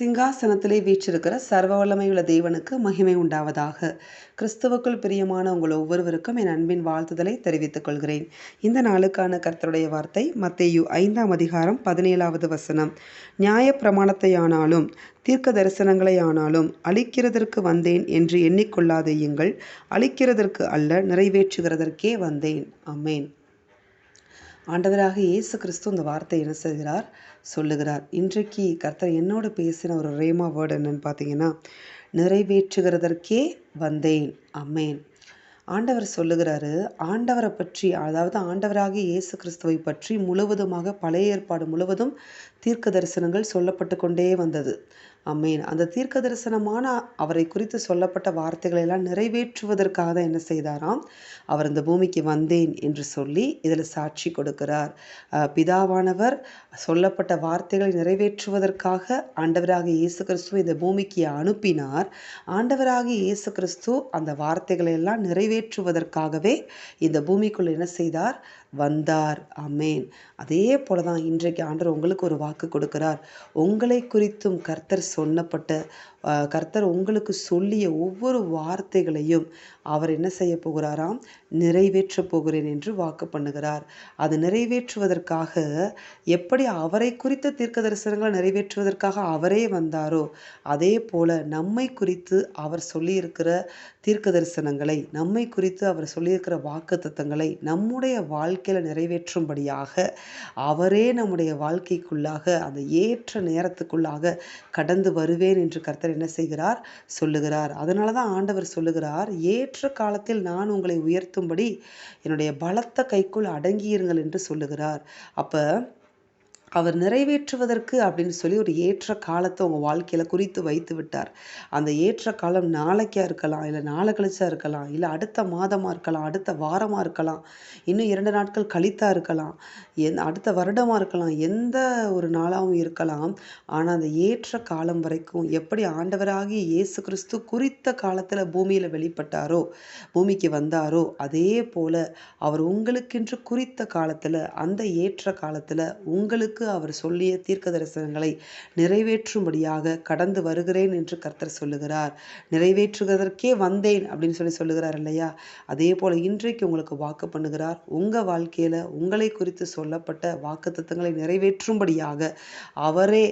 சிங்காசனத்திலே வீற்றிருக்கிற சர்வ வல்லமையுள்ள தேவனுக்கு மகிமை உண்டாவதாக. கிறிஸ்துவுக்குள் பிரியமான உங்கள் ஒவ்வொருவருக்கும் என் அன்பின் வாழ்த்துதலை தெரிவித்துக் கொள்கிறேன். இந்த நாளுக்கான கர்த்தருடைய வார்த்தை மத்தேயு ஐந்தாம் அதிகாரம் பதினேழாவது வசனம். நியாய பிரமாணத்தையானாலும் தீர்க்க தரிசனங்களை ஆனாலும் அழிக்கிறதற்கு வந்தேன் என்று எண்ணிக்கொள்ளாதேயுங்கள் அழிக்கிறதற்கு அல்ல நிறைவேற்றுகிறதற்கே வந்தேன். அமேன் ஆண்டவராக இயேசு கிறிஸ்து இந்த வார்த்தை என்ன செய்கிறார்? சொல்லுகிறார். இன்றைக்கு கர்த்தர் என்னோடு பேசின ஒரு ரேமா வேர்டு என்னன்னு பார்த்தீங்கன்னா நிறைவேற்றுகிறதற்கே வந்தேன். அம்மேன் ஆண்டவர் சொல்லுகிறாரு ஆண்டவரை பற்றி அதாவது ஆண்டவராக இயேசு கிறிஸ்துவை பற்றி முழுவதுமாக பழைய ஏற்பாடு முழுவதும் தீர்க்க தரிசனங்கள் சொல்லப்பட்டு கொண்டே வந்தது. அம்மேன் அந்த தீர்க்க தரிசனமான அவரை குறித்து சொல்லப்பட்ட வார்த்தைகளை எல்லாம் நிறைவேற்றுவதற்காக தான் என்ன செய்தாராம்? அவர் இந்த பூமிக்கு வந்தேன் என்று சொல்லி இதில் சாட்சி கொடுக்கிறார். பிதாவானவர் சொல்லப்பட்ட வார்த்தைகளை நிறைவேற்றுவதற்காக ஆண்டவராக இயேசு கிறிஸ்து இந்த பூமிக்கு அனுப்பினார். ஆண்டவராக இயேசு கிறிஸ்து அந்த வார்த்தைகளை எல்லாம் நிறைவேற்றுவதற்காகவே இந்த பூமிக்குள் என்ன செய்தார்? வந்தார். அமேன் அதே போல தான் இன்றைக்கு ஆண்டவர் உங்களுக்கு ஒரு வாக்கு கொடுக்கிறார். உங்களை குறித்தும் கர்த்தர் சொன்னப்பட்ட கர்த்தர் உங்களுக்கு சொல்லிய ஒவ்வொரு வார்த்தைகளையும் அவர் என்ன செய்ய போகிறாராம்? நிறைவேற்றப் போகிறேன் என்று வாக்கு பண்ணுகிறார். அது நிறைவேற்றுவதற்காக எப்படி அவரை குறித்த தீர்க்க தரிசனங்களை நிறைவேற்றுவதற்காக அவரே வந்தாரோ அதே போல நம்மை குறித்து அவர் சொல்லியிருக்கிற தீர்க்க தரிசனங்களை நம்மை குறித்து அவர் சொல்லியிருக்கிற வாக்கு தத்தங்களை நம்முடைய வாழ்க்கையில் நிறைவேற்றும்படியாக அவரே நம்முடைய வாழ்க்கைக்குள்ளாக அந்த ஏற்ற நேரத்துக்குள்ளாக கடந்து வருவேன் என்று கர்த்தர் கர்த்தர் என்ன செய்கிறார்? சொல்லுகிறார். அதனால தான் ஆண்டவர் சொல்லுகிறார் ஏற்ற காலத்தில் நான் உங்களை உயர்த்தும்படி என்னுடைய பலத்த கைக்குள் அடங்கியிருங்கள் என்று சொல்லுகிறார். அப்போ அவர் நிறைவேற்றுவதற்கு அப்படின்னு சொல்லி ஒரு ஏற்ற காலத்தை உங்கள் வாழ்க்கையில் குறித்து வைத்து விட்டார். அந்த ஏற்ற காலம் நாளைக்கா இருக்கலாம் இல்லை நாளை கழிச்சா இருக்கலாம் இல்லை அடுத்த மாதமாக இருக்கலாம் அடுத்த வாரமாக இருக்கலாம் இன்னும் இரண்டு நாட்கள் கழித்தா இருக்கலாம் எந் அடுத்த வருடமாக இருக்கலாம் எந்த ஒரு நாளாகவும் இருக்கலாம். ஆனால் அந்த ஏற்ற காலம் வரைக்கும் எப்படி ஆண்டவராகி இயேசு கிறிஸ்து குறித்த காலத்தில் பூமியில் வெளிப்பட்டாரோ பூமிக்கு வந்தாரோ அதே போல் அவர் உங்களுக்கென்று குறித்த காலத்தில் அந்த ஏற்ற காலத்தில் உங்களுக்கு உங்களுக்கு அவர் சொல்லிய தீர்க்க தரிசனங்களை நிறைவேற்றும்படியாக கடந்து வருகிறேன் என்று கர்த்தர் சொல்லுகிறார். நிறைவேற்றுவதற்கே வந்தேன் அப்படின்னு சொல்லி சொல்லுகிறார் இல்லையா? அதே போல் இன்றைக்கு உங்களுக்கு வாக்கு பண்ணுகிறார். உங்கள் வாழ்க்கையில் உங்களை குறித்து சொல்லப்பட்ட வாக்கு தத்துவங்களை நிறைவேற்றும்படியாக அவரே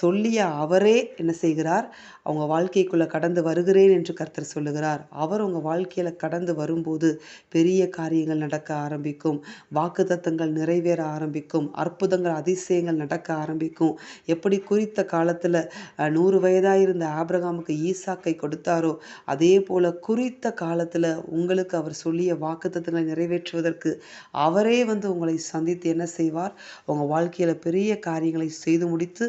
சொல்லிய அவரே என்ன செய்கிறார்? அவங்க வாழ்க்கைக்குள்ளே கடந்து வருகிறேன் என்று கர்த்தர் சொல்லுகிறார். அவர் உங்கள் வாழ்க்கையில் கடந்து வரும்போது பெரிய காரியங்கள் நடக்க ஆரம்பிக்கும். வாக்கு தத்தங்கள் நிறைவேற ஆரம்பிக்கும். அற்புதங்கள் அதிசய அதிசயங்கள் நடக்க ஆரம்பிக்கும். எப்படி குறித்த காலத்தில் நூறு வயதாக இருந்த ஆபிரகாமுக்கு ஈசாக்கை கொடுத்தாரோ அதே போல் குறித்த காலத்தில் உங்களுக்கு அவர் சொல்லிய வாக்குத்தத்தங்களை நிறைவேற்றுவதற்கு அவரே வந்து உங்களை சந்தித்து என்ன செய்வார்? உங்கள் வாழ்க்கையில் பெரிய காரியங்களை செய்து முடித்து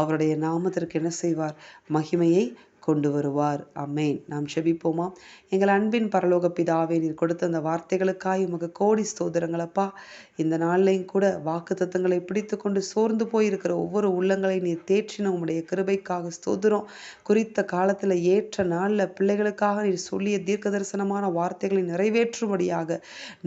அவருடைய நாமத்திற்கு என்ன செய்வார்? மகிமையை கொண்டு வருவார். அம்மேன் நாம் செபிப்போமா? எங்கள் அன்பின் பரலோக பிதாவே நீர் கொடுத்த அந்த வார்த்தைகளுக்காய் உமக்கு கோடி ஸ்தோதரங்களப்பா இந்த நாள்லையும் கூட வாக்கு தத்துவங்களை பிடித்து கொண்டு சோர்ந்து போயிருக்கிற ஒவ்வொரு உள்ளங்களை நீர் தேற்றின உங்களுடைய கிருபைக்காக ஸ்தோதரம் குறித்த காலத்தில் ஏற்ற நாளில் பிள்ளைகளுக்காக நீர் சொல்லிய தீர்க்க தரிசனமான வார்த்தைகளை நிறைவேற்றும்படியாக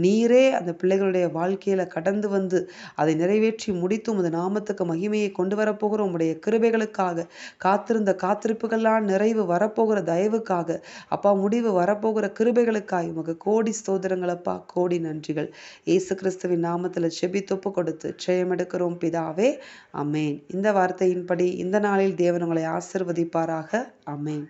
நீரே அந்த பிள்ளைகளுடைய வாழ்க்கையில் கடந்து வந்து அதை நிறைவேற்றி முடித்து உமது நாமத்துக்கு மகிமையை கொண்டு வரப்போகிற உங்களுடைய கிருபைகளுக்காக காத்திருந்த காத்திருப்புகள்லாம் நிறை நிறைவு வரப்போகிற தயவுக்காக. அப்பா முடிவு வரப்போகிற கிருபைகளுக்காக உமக்கு கோடி ஸ்தோதிரங்களப்பா கோடி நன்றிகள். ஏசு கிறிஸ்துவின் நாமத்தில் செபித்தொப்பு கொடுத்து ஜெயமெடுக்கிறோம் பிதாவே. அமேன் இந்த வார்த்தையின்படி இந்த நாளில் தேவன் உங்களை ஆசிர்வதிப்பாராக. அமேன்